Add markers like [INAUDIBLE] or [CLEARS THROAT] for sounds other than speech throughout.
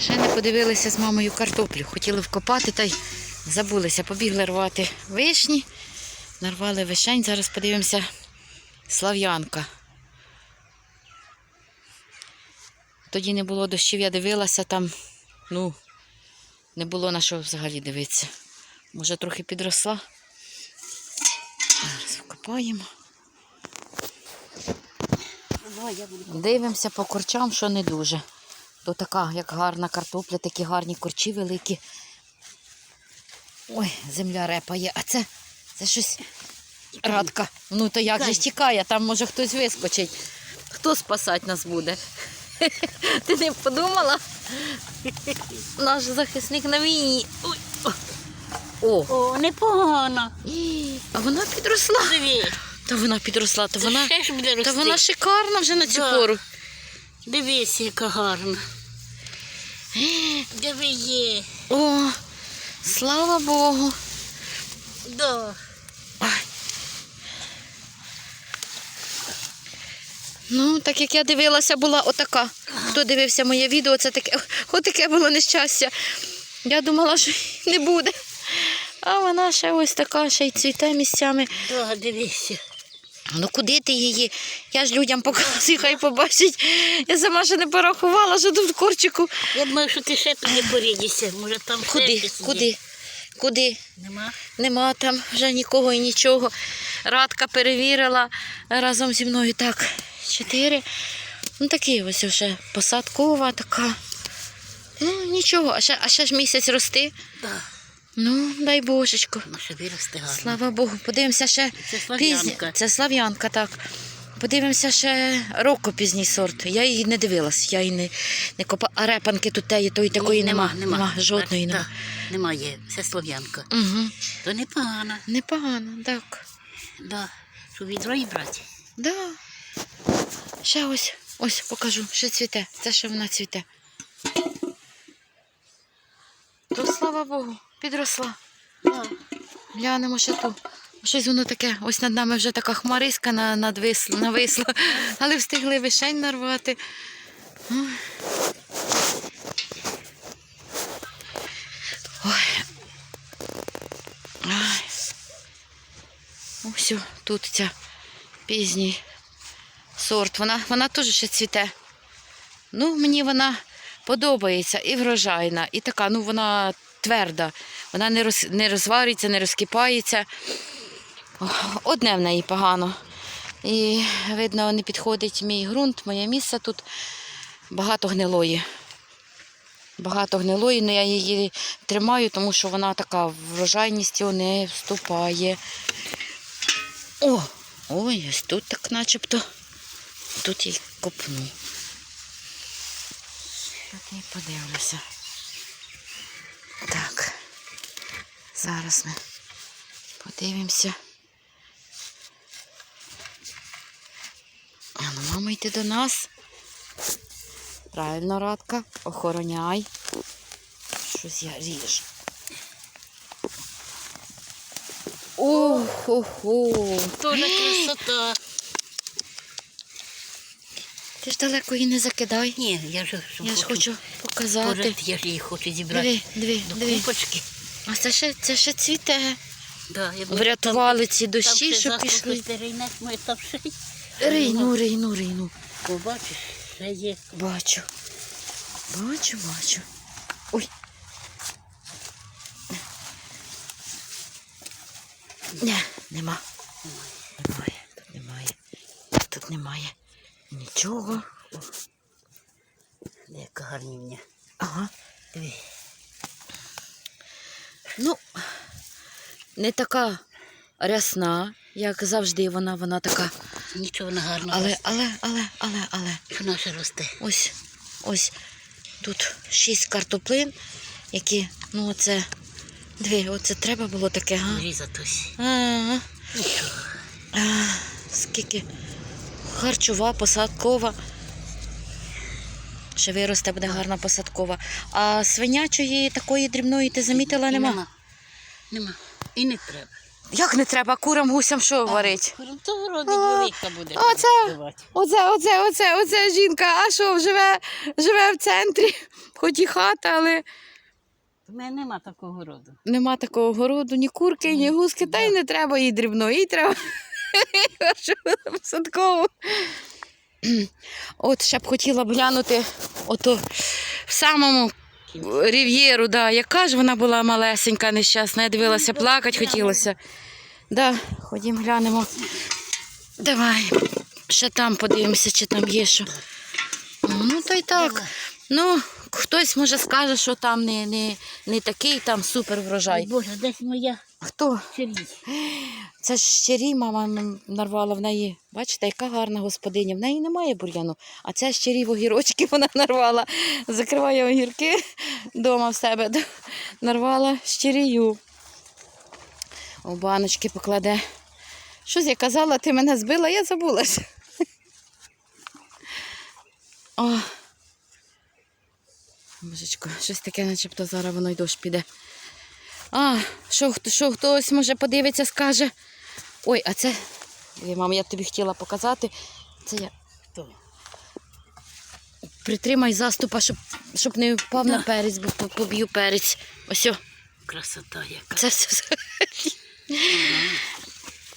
Ще не подивилися з мамою картоплю. Хотіли вкопати та й забулися. Побігли рвати вишні. Нарвали вишень. Зараз подивимося слав'янка. Тоді не було дощів, я дивилася там, ну, не було на що взагалі дивитися. Може, трохи підросла. Зараз вкопаємо. Дивимося по корчам, що не дуже. То така, як гарна картопля, такі гарні корчі великі. Ой, земля репає, а це, це щось радка. Ну то як же ж тікає, там може хтось вискочить. Хто спасати нас буде? [LAUGHS] Ти не подумала? Наш захисник на війні. Ой. о. О, непогано. а вона підросла. Диви. Та вона підросла, та вона, та вона шикарна вже на цю Да. пору. Дивись, яка гарна. Диви є. О, слава Богу. Да. Ну, так як я дивилася, була отака. Хто дивився моє відео, це таке, [LAUGHS] отаке було нещастя. Я думала, що [LAUGHS] не буде. А вона ще ось така, ще й цвіте місцями. Да, дивися. Ну куди ти її? Я ж людям показую, хай побачить. Я сама ще не порахувала, що тут в корчику. Я думаю, що ти ще туди порідишся. Може там Куди? є. Куди? Куди? Нема? Нема там вже нікого і нічого. Радка перевірила разом зі мною. Так, чотири. Ну такі ось вже посадкова така. Ну, нічого, а ще, а ще ж місяць рости. Да. Ну, дай божечко. Гарно. Слава Богу. Подивимося ще. Пізні- Це слав'янка, так. Подивимося ще роко пізній сорт. Я її не дивилась, я її не, не копала. А репанки тут теї, тої такої нема. Нема, жодної Так, нема. да. Немає. Це слов'янка. Угу. То непогано. Непогано, так. Да. Що відро і брати. Да. Ще ось, ось покажу, ще цвіте. Це ще вона цвіте. То слава Богу, підросла. Глянемо ще ту. Щось воно таке, ось над нами вже така хмариська надвисла, нависла, [LAUGHS] але встигли вишень нарвати. Ой. Ой. Ось тут ця пізній сорт. Вона, вона теж ще цвіте. Ну, мені вона подобається і врожайна, і така, ну вона тверда. Вона не, роз, не розварюється, не розкипається. Одне в неї погано. І видно, не підходить мій ґрунт, моє місце тут багато гнилої. Багато гнилої, але я її тримаю, тому що вона така врожайністю не вступає. О, ой, ось тут так начебто. Тут я й копну. Тут я подивлюся. Так. Зараз ми подивимося. А ну, мамо, йти до нас. Правильно, Радка, охороняй. Щось я ріжу. Ох-хо-хо. Тоже красота. Ти ж далеко її не закидай. Ні, я ж, Я ж хочу показати. Боже, я ж її хочу зібрати. Диви, диви, До купочки. А це ще, це ще цвіте. Да, я думаю, Врятували ці дощі, що пішли. стерейне, ми там ще й- Рийну, рийну, рийну. Побачиш, ще є. Бачу. Бачу, бачу. Ой. Не, нема. Немає. Тут немає. Тут немає. Нічого. Яка гарнівня. Ага. Диви. Ну, не така рясна, як завжди вона, вона така. Нічого не гарно. Але, але, але, але, але. Вона ще росте. Ось, ось тут шість картоплин, які, ну оце, дві, оце треба було таке, га? Різати ось. Ага. А, скільки харчова, посадкова. Ще виросте, буде гарна посадкова. А свинячої такої дрібної ти замітила нема? Нема. Нема. І не треба. Як не треба курам гусям що варить? Курам то вроде А, велика буде. оце. Оце, оце, оце, оце жінка, а що, живе, живе в центрі, хоч і хата, але У мене нема такого роду. нема такого городу, ні курки, ні гуски, та й не треба їй дрібної, їй треба [LAUGHS] садкову. [CLEARS THROAT] От ще б хотіла б глянути ото в самому Рів'єру, да. яка ж вона була малесенька, нещасна. Я дивилася, плакати хотілося. Да, ходім глянемо. Давай. Ще там подивимося, чи там є що. Ну, то й так. Ну, хтось може скаже, що там не, не, не такий там супер врожай. Боже, десь моя Хто? червіць. Це ж щирі мама нарвала в неї. Бачите, яка гарна господиня. В неї немає бур'яну, а це щирі огірочки [LAUGHS] вона нарвала. Закриває огірки вдома в себе. [LAUGHS] Нарвала щирію. У баночки покладе. Щось я казала, ти мене збила, я забулася. [LAUGHS] О. Божечко, щось таке, начебто зараз воно й дощ піде. А, що, що хтось може подивиться, скаже. Ой, а це. Мам, я тобі хотіла показати. Це я. Хто? Притримай заступа, щоб, щоб не впав на перець, бо поб'ю перець. Ось. о, Красота яка. Це все. взагалі.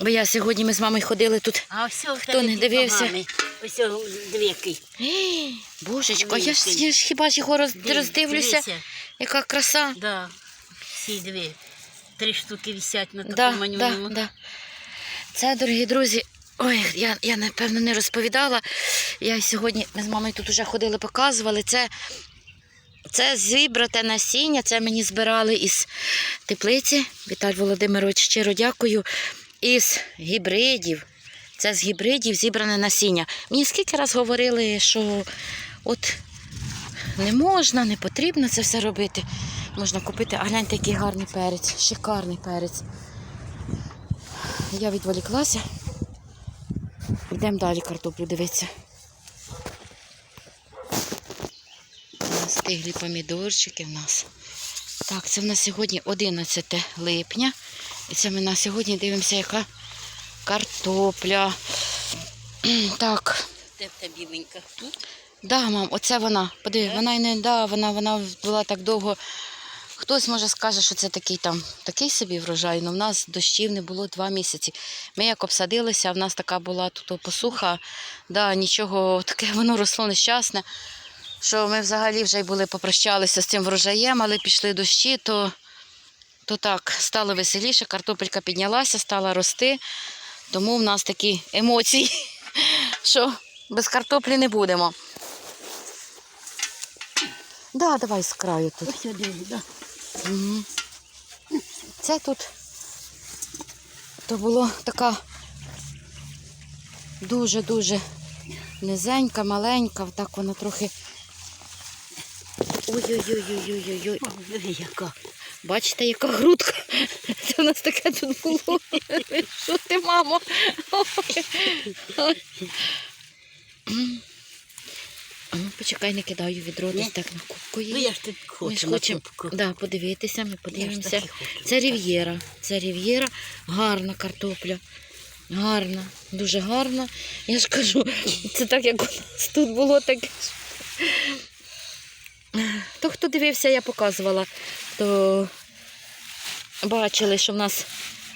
Бо я сьогодні ми з мамою ходили тут. А ось Хто не дивився? Ось. Ей, Божечко, я ж, я ж хіба ж його роз, роздивлюся. Яка краса. Да. Всі дві. Три штуки висять на Да, такому да, манюному. да. Це, дорогі друзі, ой, я, я напевно не розповідала. Я сьогодні ми з мамою тут вже ходили, показували. Це, це зібрате насіння, це мені збирали із теплиці. Віталій Володимирович, щиро дякую. Із гібридів. Це з гібридів зібране насіння. Мені скільки раз говорили, що от не можна, не потрібно це все робити. Можна купити, а гляньте, який гарний перець, шикарний перець. Я відволіклася. Йдемо далі картоплю дивитися. Стиглі помідорчики в нас. Так, це в нас сьогодні 11 липня. І це ми на сьогодні дивимося, яка картопля. [CLEARS THROAT] Так. Де та біленька? Тут? Да, мам, оце вона. Подиви, вона й не да, вона, вона була так довго. Хтось може скаже, що це такий там такий собі врожай, але в нас дощів не було два місяці. Ми як обсадилися, в нас така була тут посуха, да, нічого таке воно росло нещасне. Що ми взагалі вже й були попрощалися з цим врожаєм, але пішли дощі, то, то так, стало веселіше, картопелька піднялася, стала рости. Тому в нас такі емоції, [LAUGHS] що без картоплі не будемо. Да, давай з краю тут. Ось да. Це тут то було така дуже-дуже низенька, маленька, так вона трохи. Ой-ой-ой-ой-ой-ой. О, диви яка. Бачите, яка грудка? Це в нас таке тут було. Що ти, мамо? Почекай, не кидаю відро, десь так на кубку Ну я ж тут Ми хочу ж на хочемо кубку. да, подивитися, ми подивимося. так і хочу. Це рів'єра. Це рів'єра. Гарна картопля. Гарна, дуже гарна. Я ж кажу, це так, як у нас тут було таке. ж. То, хто дивився, я показувала, то бачили, що в нас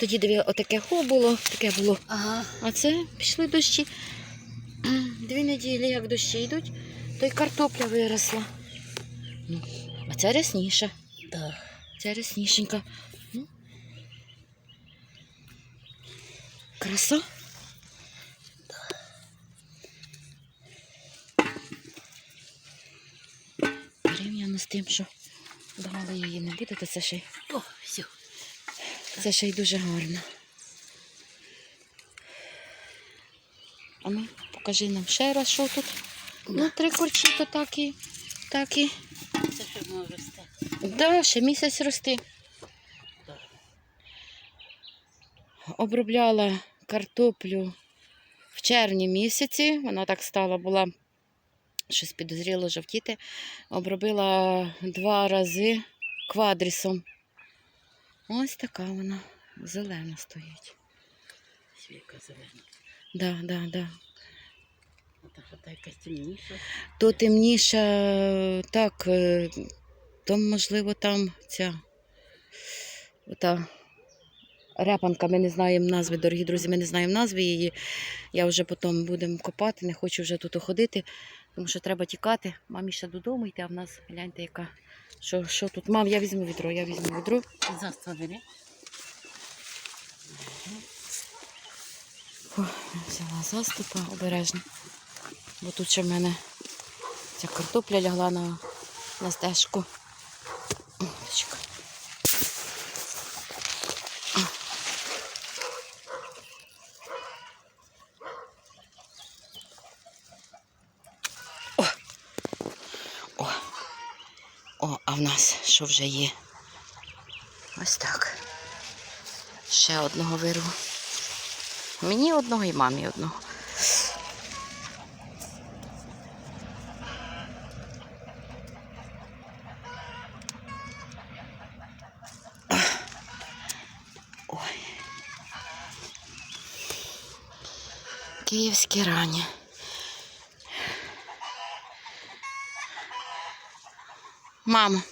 тоді диві, отаке хо було, таке було. Ага. А це пішли дощі. Дві неділі, як дощі йдуть, то й картопля виросла. Ну, а це рясніше. Да. Це ряснішенька. Ну. Краса. Порівняно з тим, що давали її не буде, то це ще, й- О, все. це ще й дуже гарно. А ми покажи нам ще раз, що тут. Ну, три корчі, то так і, так і. Це що може стати? Да, ще місяць рости. Обробляла картоплю в червні місяці. Вона так стала, була щось підозріло жовтіти. Обробила два рази квадрісом. Ось така вона зелена стоїть. Свіка зелена. Да, да, да. Темніша. То темніше, так, е, то можливо там ця ота репанка, ми не знаємо назви, дорогі друзі, ми не знаємо назви її. Я вже потім будемо копати, не хочу вже тут ходити, тому що треба тікати. Мамі ще додому йти, а в нас гляньте, яка. Що, що тут? Мам, я візьму відро, я візьму відро. О, взяла заступа обережно. Бо тут ще в мене ця картопля лягла на, на стежку. О. О, а в нас що вже є? Ось так. Ще одного вирву. Мені одного і мамі одного. Ой. Київські рані. Мамо.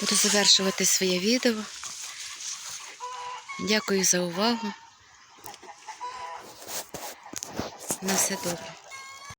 Буду завершувати своє відео. Дякую за увагу. На все добре.